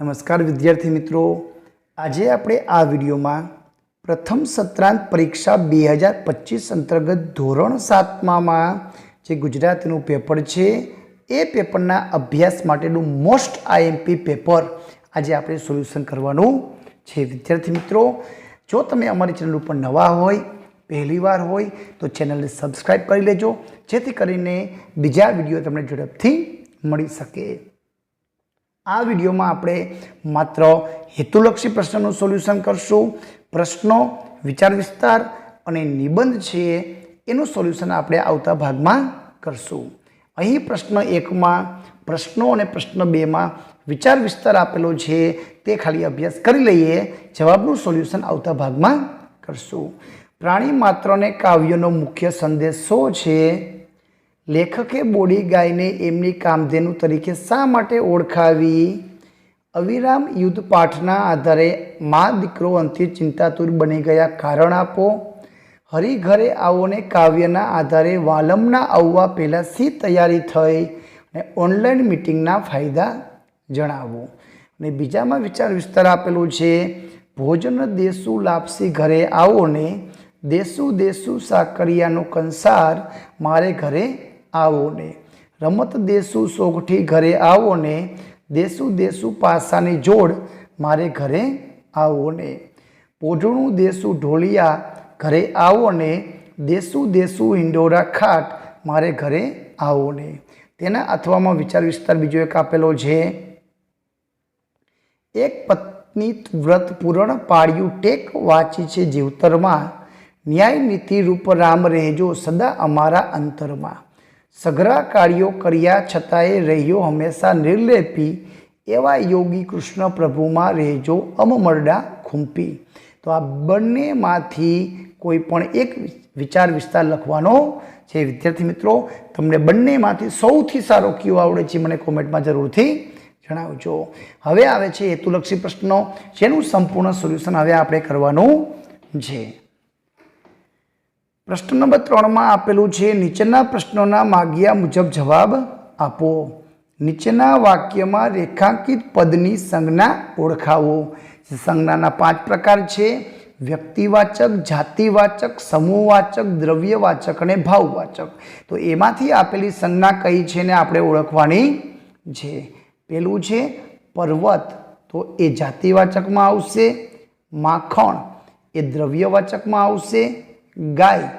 નમસ્કાર વિદ્યાર્થી મિત્રો. આજે આપણે આ વિડીયોમાં પ્રથમ સત્રાંત પરીક્ષા બે હજાર પચીસ અંતર્ગત ધોરણ સાતમામાં જે ગુજરાતીનું પેપર છે, એ પેપરના અભ્યાસ માટેનું મોસ્ટ આઈએમપી પેપર આજે આપણે સોલ્યુશન કરવાનું છે. વિદ્યાર્થી મિત્રો, જો તમે અમારી ચેનલ ઉપર નવા હોય પહેલીવાર હોય, તો ચેનલને સબસ્ક્રાઈબ કરી લેજો, જેથી કરીને બીજા વીડિયો તમને ઝડપથી મળી શકે. આ વિડીયોમાં આપણે માત્ર હેતુલક્ષી પ્રશ્નનું સોલ્યુશન કરશું. પ્રશ્નો, વિચાર વિસ્તાર અને નિબંધ છે એનું સોલ્યુશન આપણે આવતા ભાગમાં કરશું. અહીં પ્રશ્ન એકમાં, પ્રશ્નો અને પ્રશ્ન બેમાં વિચાર વિસ્તાર આપેલો છે તે ખાલી અભ્યાસ કરી લઈએ, જવાબનું સોલ્યુશન આવતા ભાગમાં કરશું. પ્રાણી માત્રને કાવ્યનો મુખ્ય સંદેશ શું છે લેખકે બોડી ગાયને એમની કામધેનુ તરીકે શા માટે ઓળખાવી? અવિરામ યુદ્ધ પાઠના આધારે મા દીકરો અંતે ચિંતાતુર બની ગયા કારણ આપો. હરિઘરે આવોને કાવ્યના આધારે વાલમના આવવા પહેલાં સી તૈયારી થઈ અને ઓનલાઈન મિટિંગના ફાયદા જણાવો? અને બીજામાં વિચાર વિસ્તાર આપેલું છે, ભોજન દેસુ લાપસી ઘરે આવોને દેસુ દેસુ સાકરિયાનો કંસાર મારે ઘરે આવો ને રમત દેશું સોગઠી ઘરે આવો ને દેશું દેશું પાસાની જોડ મારે ઘરે આવો ને પોઢણું દેશું ઢોલિયા ઘરે આવો ને દેશું દેશું હિંડોરા ખાટ મારે ઘરે આવો ને તેના અથવામાં વિચાર વિસ્તાર બીજો એક આપેલો છે. એક પત્ની વ્રત પૂરણ પાડ્યું ટેક વાંચી છે જીવતરમાં. ન્યાય નીતિ રૂપ રામ રહેજો સદા અમારા અંતરમાં. સઘરા કાર્યો કર્યા છતાંય રહ્યો હંમેશા નિર્લેપી, એવા યોગી કૃષ્ણ પ્રભુમાં રહેજો અમમરડા ખૂંપી. તો આ બંનેમાંથી કોઈ પણ એક વિચાર વિસ્તાર લખવાનો છે. વિદ્યાર્થી મિત્રો, તમને બંનેમાંથી સૌથી સારો કયો આવડે છે મને કોમેન્ટમાં જરૂરથી જણાવજો. હવે આવે છે હેતુલક્ષી પ્રશ્નો, જેનું સંપૂર્ણ સોલ્યુશન હવે આપણે કરવાનું છે. પ્રશ્ન નંબર ત્રણમાં આપેલું છે, નીચેના પ્રશ્નોના માગ્યા મુજબ જવાબ આપો. નીચેના વાક્યમાં રેખાંકિત પદની સંજ્ઞા ઓળખાવો. સંજ્ઞાના પાંચ પ્રકાર છે, વ્યક્તિવાચક, જાતિવાચક, સમૂહવાચક, દ્રવ્યવાચક અને ભાવવાચક. તો એમાંથી આપેલી સંજ્ઞા કઈ છે ને આપણે ઓળખવાની છે. પેલું છે, પર્વત. તો એ જાતિવાચકમાં આવશે. માખણ એ દ્રવ્યવાચકમાં આવશે. ગાય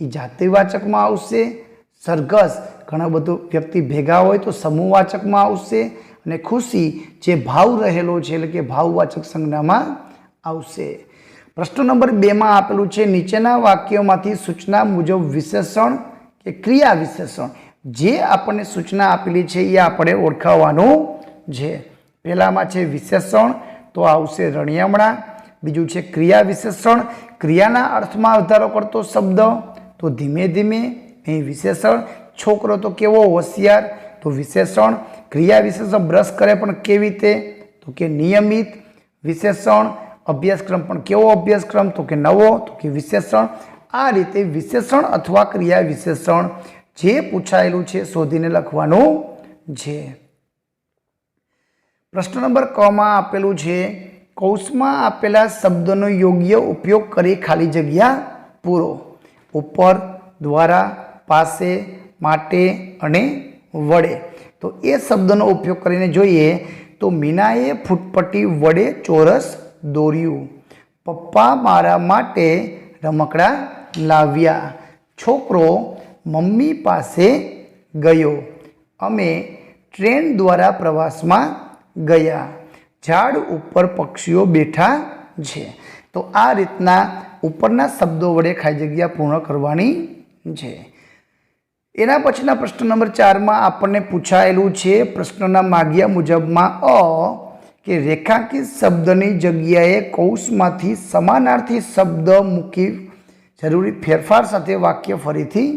એ જાતિવાચકમાં આવશે, સરઘસ ઘણા બધું વ્યક્તિ ભેગા હોય તો સમૂહવાચકમાં આવશે અને ખુશી જે ભાવ રહેલો છે, એટલે કે ભાવવાચક સંજ્ઞામાં આવશે. પ્રશ્ન નંબર બેમાં આપેલું છે, નીચેના વાક્યોમાંથી સૂચના મુજબ વિશેષણ કે ક્રિયા વિશેષણ. જે આપણને સૂચના આપેલી છે, એ આપણે ઓળખાવવાનું છે. પહેલામાં છે વિશેષણ, તો આવશે રણિયામણા બીજું છે ક્રિયા વિશેષણ. ક્રિયાના અર્થમાં વધારો કરતો શબ્દ, તો ધીમે ધીમે અહીં વિશેષણ. છોકરો તો કેવો હોશિયાર, તો વિશેષણ. ક્રિયા વિશેષણ બ્રશ કરે પણ કેવી રીતે? તો કે નિયમિત વિશેષણ. અભ્યાસક્રમ પણ કેવો અભ્યાસક્રમ? તો કે નવો, તો કે વિશેષણ. આ રીતે વિશેષણ અથવા ક્રિયા વિશેષણ જે પૂછાયેલું છે શોધીને લખવાનું છે. પ્રશ્ન નંબર કમાં આપેલું છે કૌંસમાં આપેલા શબ્દનો યોગ્ય ઉપયોગ કરી ખાલી જગ્યા પૂરો. ઉપર, દ્વારા, પાસે, માટે અને વડે. તો એ શબ્દનો ઉપયોગ કરીને જોઈએ તો મીનાએ ફૂટપટ્ટી વડે ચોરસ દોર્યું. પપ્પા મારા માટે રમકડા લાવ્યા. છોકરો મમ્મી પાસે ગયો. અમે ટ્રેન દ્વારા પ્રવાસમાં ગયા. ઝાડ ઉપર પક્ષીઓ બેઠા છે. તો આ રીતના ઉપરના શબ્દો વડે ખાલી જગ્યા પૂર્ણ કરવાની છે. એના પછીના પ્રશ્ન નંબર ચારમાં આપણને પૂછાયેલું છે, પ્રશ્નના માગ્યા મુજબમાં અ કે રેખાંકિત શબ્દની જગ્યાએ કૌશમાંથી સમાનાર્થી શબ્દ મૂકી જરૂરી ફેરફાર સાથે વાક્ય ફરીથી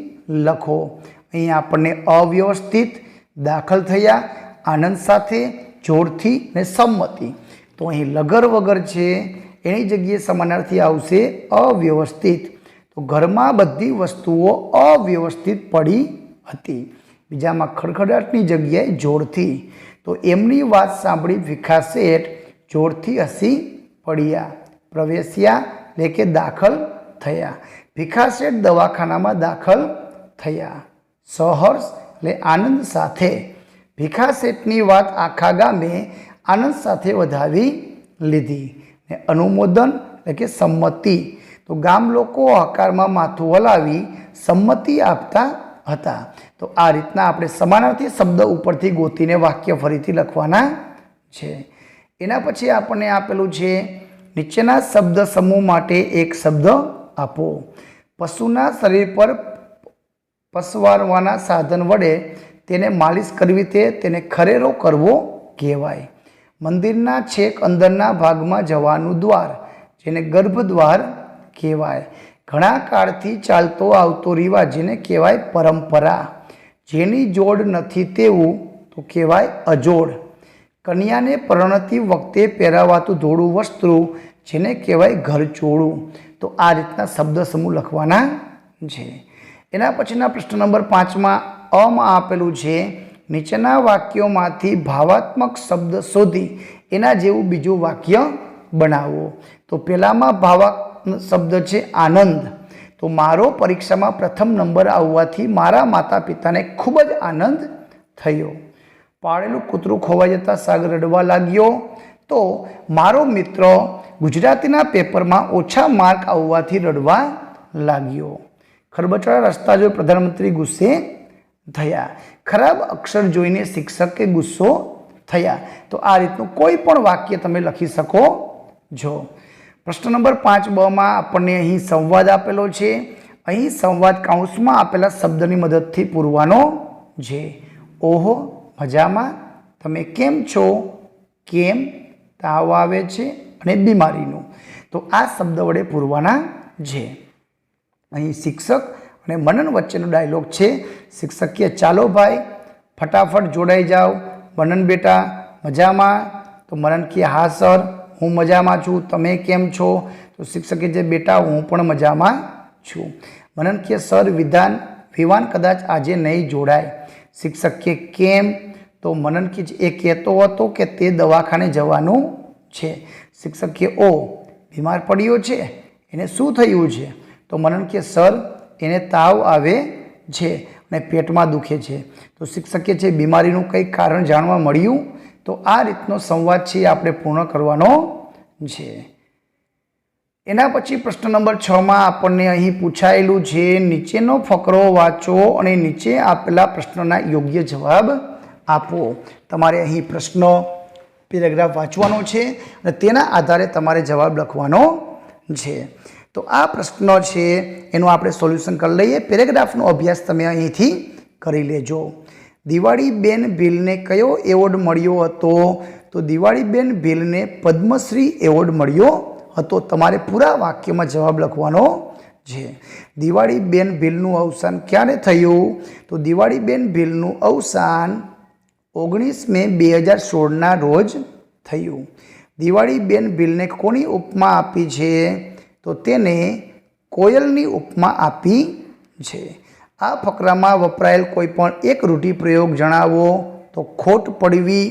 લખો. અહીં આપણને અવ્યવસ્થિત દાખલ થયા, આનંદ સાથે જોરથી ને સંમતિ. તો અહીં લગર વગર છે, એની જગ્યાએ સમાનાર્થી આવશે અવ્યવસ્થિત. તો ઘરમાં બધી વસ્તુઓ અવ્યવસ્થિત પડી હતી. બીજામાં ખડખડાટની જગ્યાએ જોરથી તો એમની વાત સાંભળી ભીખા શેઠ જોરથી હસી પડ્યા, પ્રવેશ્યા એટલે કે દાખલ થયા. ભીખા શેઠ દવાખાનામાં દાખલ થયા. સહર્ષ એટલે આનંદ સાથે ભીખા શેઠની વાત આખા ગામે આનંદ સાથે વધાવી લીધી ને અનુમોદન એટલે કે સંમતિ. તો ગામ લોકો હકારમાં માથું હલાવી સંમતિ આપતા હતા. તો આ રીતના આપણે સમાનાર્થી શબ્દ ઉપરથી ગોતીને વાક્ય ફરીથી લખવાના છે. એના પછી આપણને આપેલું છે, નીચેના શબ્દ સમૂહ માટે એક શબ્દ આપો. પશુના શરીર પર પસવારવાના સાધન વડે તેને માલિશ કરવી તે તેને ખરેરો કરવો કહેવાય. મંદિરના છેક અંદરના ભાગમાં જવાનું દ્વાર, જેને ગર્ભદ્વાર કહેવાય. ઘણા કાળથી ચાલતો આવતો રિવાજ જેને કહેવાય પરંપરા. જેની જોડ નથી તેવું, તો કહેવાય અજોડ. કન્યાને પરણતી વખતે પહેરાવાતું ધોળું વસ્ત્ર, જેને કહેવાય ઘરચોળું. તો આ રીતના શબ્દ સમૂહ લખવાના છે. એના પછીના પ્રશ્ન નંબર પાંચમાં અમાં આપેલું છે. નીચેના વાક્યોમાંથી ભાવાત્મક શબ્દ શોધી એના જેવું બીજું વાક્ય બનાવો. તો પહેલામાં ભાવાત્મક શબ્દ છે આનંદ. તો મારો પરીક્ષામાં પ્રથમ નંબર આવવાથી મારા માતા પિતાને ખૂબ જ આનંદ થયો. પાળેલું કૂતરું ખોવાઈ જતાં સાગર રડવા લાગ્યો. તો મારો મિત્ર ગુજરાતીના પેપરમાં ઓછા માર્ક આવવાથી રડવા લાગ્યો. ખરબચડા રસ્તા જોઈ પ્રધાનમંત્રી ગુસ્સે થયા. ખરાબ અક્ષર જોઈને શિક્ષકે ગુસ્સો થયા. તો આ રીતનું કોઈ પણ વાક્ય તમે લખી શકો છો. પ્રશ્ન નંબર પાંચ બમાં આપણને અહીં સંવાદ આપેલો છે. અહીં સંવાદ કાઉન્સમાં આપેલા શબ્દની મદદથી પૂરવાનો છે. ઓહો, મજામાં? તમે કેમ છો? કેમ? તાવ આવે છે અને બીમારીનું. તો આ શબ્દ વડે પૂરવાના છે. અહીં શિક્ષક અને મનન વચ્ચેનો ડાયલોગ છે શિક્ષક કહે ચાલો ભાઈ, ફટાફટ જોડાઈ જાઓ. મનન બેટા, મજામાં? તો મનન કહે હા, સર, હું મજામાં છું. તમે કેમ છો? તો શિક્ષકે જે, બેટા, હું પણ મજામાં છું. મનન કહે સર, વિધાન, વિવાન કદાચ આજે નહીં જોડાય. શિક્ષક કે, કેમ? તો મનન કે, એ કહેતો હતો કે તે દવાખાને જવાનું છે. શિક્ષક કે ઓ બીમાર પડ્યો છે? એને શું થયું છે? તો મનન કે, સર એને તાવ આવે છે અને પેટમાં દુખે છે. તો શિક્ષકે છે બીમારીનું કંઈક કારણ જાણવા મળ્યું, તો આ રીતનો સંવાદ છે આપણે પૂર્ણ કરવાનો છે. એના પછી પ્રશ્ન નંબર છમાં આપણને અહીં પૂછાયેલું છે, નીચેનો ફકરો વાંચો અને નીચે આપેલા પ્રશ્નના યોગ્ય જવાબ આપો. તમારે અહીં પ્રશ્ન પેરેગ્રાફ વાંચવાનો છે અને તેના આધારે તમારે જવાબ લખવાનો છે. તો આ પ્રશ્ન છે, એનું આપણે સોલ્યુશન કરી લઈએ. પેરેગ્રાફનો અભ્યાસ તમે અહીંથી કરી લેજો. દિવાળીબેન ભીલને કયો એવોર્ડ મળ્યો હતો? તો દિવાળીબેન ભીલને પદ્મશ્રી એવોર્ડ મળ્યો હતો. તમારે પૂરા વાક્યમાં જવાબ લખવાનો છે. દિવાળીબેન ભીલનું અવસાન ક્યારે થયું? તો દિવાળીબેન ભીલનું અવસાન ઓગણીસ મે બે હજાર સોળના રોજ થયું. દિવાળીબેન ભીલને કોની ઉપમા આપી છે? તો તેને કોયલની ઉપમા આપી છે. આ ફકરામાં વપરાયેલ કોઈ પણ એક રૂઢિપ્રયોગ જણાવો તો ખોટ પડવી.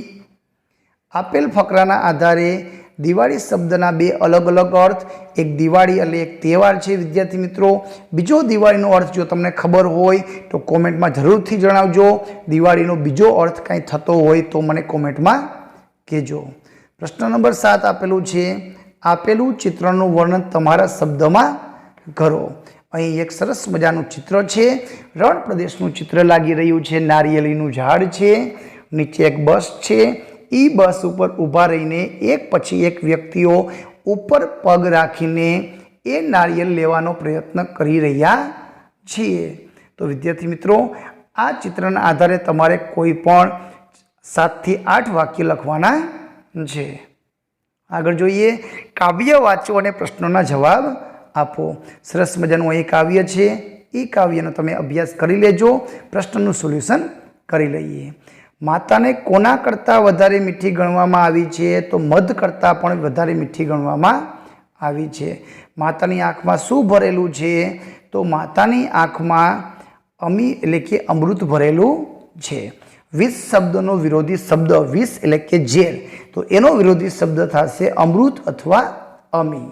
આપેલ ફકરાના આધારે દિવાળી શબ્દના બે અલગ અલગ અર્થ, એક દિવાળી એટલે એક તહેવાર છે, વિદ્યાર્થી મિત્રો. બીજો દિવાળીનો અર્થ જો તમને ખબર હોય તો કોમેન્ટમાં જરૂરથી જણાવજો. દિવાળીનો બીજો અર્થ કાંઈ થતો હોય તો મને કોમેન્ટમાં કહેજો. પ્રશ્ન નંબર સાત આપેલું છે આપેલું ચિત્રનું વર્ણન તમારા શબ્દમાં કરો. અહીં એક સરસ મજાનું ચિત્ર છે. રણ પ્રદેશનું ચિત્ર લાગી રહ્યું છે. નારિયેળીનું ઝાડ છે. નીચે એક બસ છે. એ બસ ઉપર ઊભા રહીને એક પછી એક વ્યક્તિઓ ઉપર પગ રાખીને એ નારિયેળ લેવાનો પ્રયત્ન કરી રહ્યા છીએ. તો વિદ્યાર્થી મિત્રો, આ ચિત્રના આધારે તમારે કોઈ પણ સાતથી આઠ વાક્ય લખવાના છે. આગળ જોઈએ. કાવ્ય વાંચો અને પ્રશ્નોના જવાબ આપો. સરસ મજાનું એ કાવ્ય છે. એ કાવ્યનો તમે અભ્યાસ કરી લેજો. પ્રશ્નનું સોલ્યુશન કરી લઈએ. માતાને કોના કરતાં વધારે મીઠી ગણવામાં આવી છે? તો મધ કરતાં પણ વધારે મીઠી ગણવામાં આવી છે. માતાની આંખમાં શું ભરેલું છે? તો માતાની આંખમાં અમી એટલે કે અમૃત ભરેલું છે. વીસ શબ્દનો વિરોધી શબ્દ, વીસ એટલે કે ઝેર. તો એનો વિરોધી શબ્દ થશે અમૃત અથવા અમી.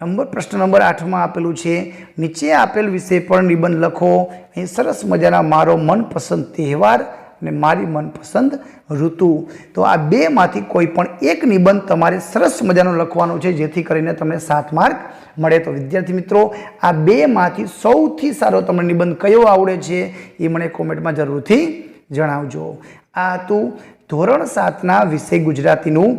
નંબર, પ્રશ્ન નંબર આઠમાં આપેલું છે, નીચે આપેલ વિષય પર નિબંધ લખો. અહીં સરસ મજાના મારો મનપસંદ તહેવાર અને મારી મનપસંદ ઋતુ. તો આ બેમાંથી કોઈ પણ એક નિબંધ તમારે સરસ મજાનો લખવાનો છે, જેથી કરીને તમને સાત માર્ક મળે. તો વિદ્યાર્થી મિત્રો, આ બેમાંથી સૌથી સારો તમને નિબંધ કયો આવડે છે એ મને કોમેન્ટમાં જરૂરથી જણાવજો. આ હતું ધોરણ સાતના વિષય ગુજરાતીનું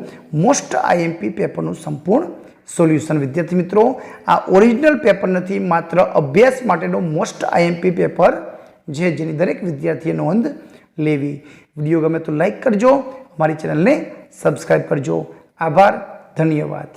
મોસ્ટ આઈએમપી પેપરનું સંપૂર્ણ સોલ્યુશન. વિદ્યાર્થી મિત્રો, આ ઓરિજિનલ પેપર નથી, માત્ર અભ્યાસ માટેનો મોસ્ટ આઈએમપી પેપર જે જેની દરેક વિદ્યાર્થીએ નોંધ લેવી. વીડિયો ગમે તો લાઇક કરજો અમારી ચેનલને સબસ્ક્રાઈબ કરજો. આભાર, ધન્યવાદ.